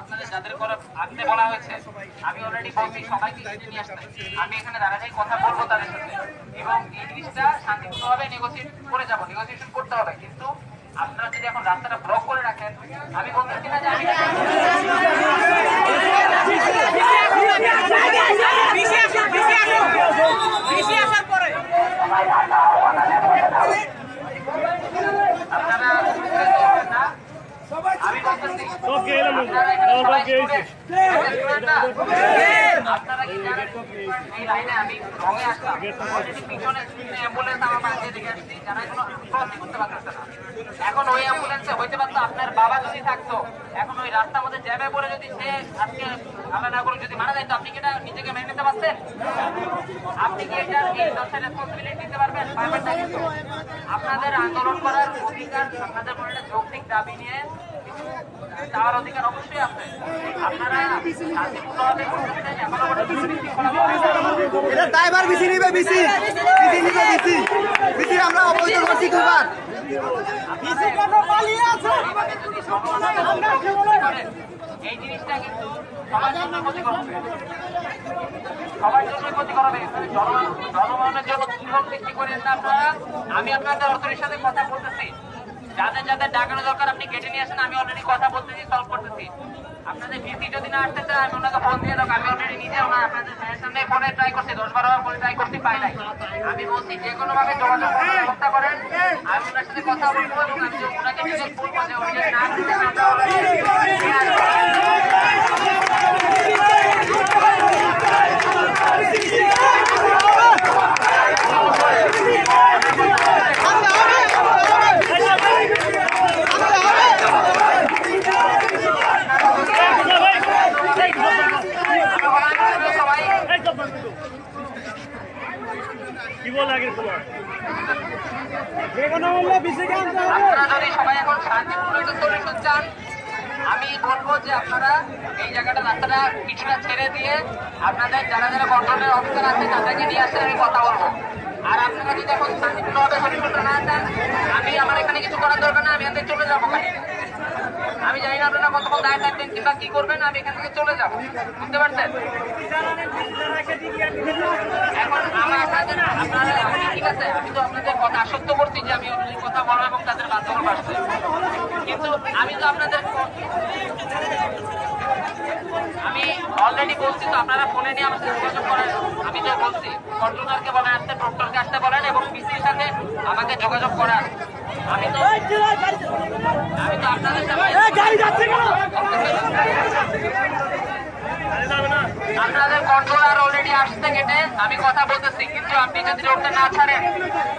আপনাদের যাদের করে আনতে বলা হয়েছে, আমি অলরেডি বলছি, সবাইকে নিয়ে আসতে আমি এখানে দাঁড়াতেই কথা বলব তাদের সাথে। এবং এই জিনিসটা শান্তিপূর্ণভাবে নেগোসিয়েট করে যাব নেগোসিয়েশন করতে হবে। কিন্তু আপনারা যদি এখন রাস্তাটা ব্লক করে রাখেন, আমি বলতেছি না যে আমি আপনারা করবেন না আমি বলতেছি আপনারা এখানে সবাই student। student না? আপনারা কি জানেন এই লাইনে আমি রঙে আসলাম অলরেডি পিছনে অ্যাম্বুলেন্স আমার পাশে দিকে আসছি যারা কোনো ক্রসই করতে পারতেছে না এখন ওই অ্যাম্বুলেন্সে হইতে পারতো আপনার বাবা যদি থাকতো এখন ওই রাস্তার মধ্যে জ্যামে পড়ে যদি সে আজকে আল্লাহ না করে যদি মারা যায় তো আপনি কি এটা নিজেকে মেনে নিতে পারতেন? আপনি কি এটার এই দশের রেসপন্সিবিলিটি নিতে পারবেন? পারবেন না কিন্তু। আপনাদের আন্দোলন করার অধিকার আপনাদের মনে যৌক্তিক দাবি নিয়ে যাওয়ার অধিকার অবশ্যই আছে। আপনারা শান্তিপূর্ণভাবে করতেছেন এখনও পর্যন্ত বিশৃঙ্খলা করেন। এটা ড্রাইভার বিসি নিবে বিসি। বিসি নিবে বিসি। বিসি আমরা অবৈধ করছি দুবার। এইভাবে যদি সমাজে সৃষ্টি করেন, এই জিনিসটা কিন্তু সবার জন্য সবার জনগণের জন্য দুর্ভোগ সৃষ্টি করেন না আপনারা? আমি আপনাদের অথরিটির সাথে কথা বলতেছি। যাদের যাদের ডাকানো দরকার আপনি কেটে নিয়ে আসেন, আমি অলরেডি কথা বলতেছি সলভ করতেছি। আপনাদের ভিসি যদি না আসতে চায়, আমি ওনাকে ফোন দিয়ে দেবো। আমি অলরেডি নিজে ওনার আপনাদের সামনে ফোনে ট্রাই করছি, দশ বারো ফোনে ট্রাই করছি, পাই নাই। আমি বলছি, যে কোনো ভাবে যোগাযোগ করার ব্যবস্থা করেন। আমি ওনার সাথে কথা বলব এবং আমি ওনাকে নিজে বলব উনি না আসতে চান তাহলে নিয়ে আসবেন। সবাই কি বল আগে তোমার আপনারা যদি সবাই এখন শান্তিপূর্ণ সলিউশন চান। আমি বলব যে আপনারা এই জায়গাটা রাস্তাটা কিছুটা ছেড়ে দিয়ে আপনাদের যারা যারা কন্ট্রোলের অফিসার আছে, তাদেরকে নিয়ে আসলে আমি কথা বলব। আর আপনারা যদি এখন শান্তিপূর্ণভাবে সলিউশনটা না চান, আমি আমার এখানে কিছু করার দরকার না, আমি থেকে চলে যাব। আমি জানি না আপনারা কতক্ষণ দায় থাকবেন কিংবা কি করবেন, আমি এখান থেকে চলে যাব। বুঝতে পারছেন? এখন আমার আপনাদের আপনারা ঠিক আছে, আমি তো আপনাদের কথা আশ্বস্ত করছি যে আমি আপনাদের কথা বলব এবং তাদের বাধ্য করব কিন্তু আমি তো আপনাদের আমি অলরেডি বলছি তো, আপনারা ফোনে নিয়ে সাথে যোগাযোগ করেন। আমি তো বলছি, কন্ট্রোলারকে বলেন আসতে ডক্টরকে আসতে বলেন এবং পিসির সাথে আমাকে যোগাযোগ করান। আপনাদের কন্ট্রোলার অলরেডি আসতে গেটে আমি কথা বলতেছি, কিন্তু আপনি যদি রোডটা না ছাড়েন,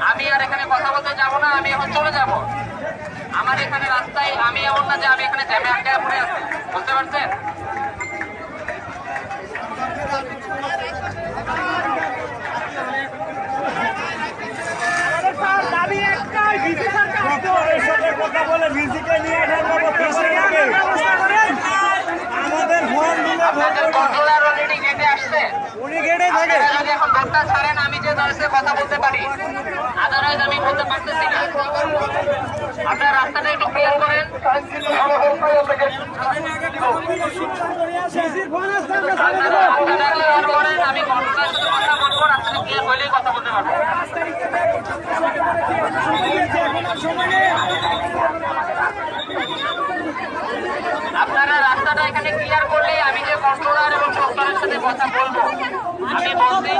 আমি আর এখানে কথা বলতে যাব না, আমি এখন চলে যাব। আমার এখানে রাস্তায়, আমি এমন না যে আমি এখানে জ্যামে আটকে পড়ে আছি। বুঝতে পারছেন কথা বলে মিউজিকে নিয়ে আমাদের হর্ন দিলে আপনাদের কন্ট্রোলার অলরেডি গেটে আসছে উনি গেটে থাকে রোডটা ছাড়েন, আমি যে সাথে কথা বলতে পারি আদারওয়াইজ আমি বলতে পারতেছি না। আপনারা রাস্তাটা একটু ক্লিয়ার করেন। আমি বলব রাস্তাটা আপনারা রাস্তাটা এখানে ক্লিয়ার যে কন্ট্রোলার এবং সরকারের সাথে কথা বলব। আমি বলছি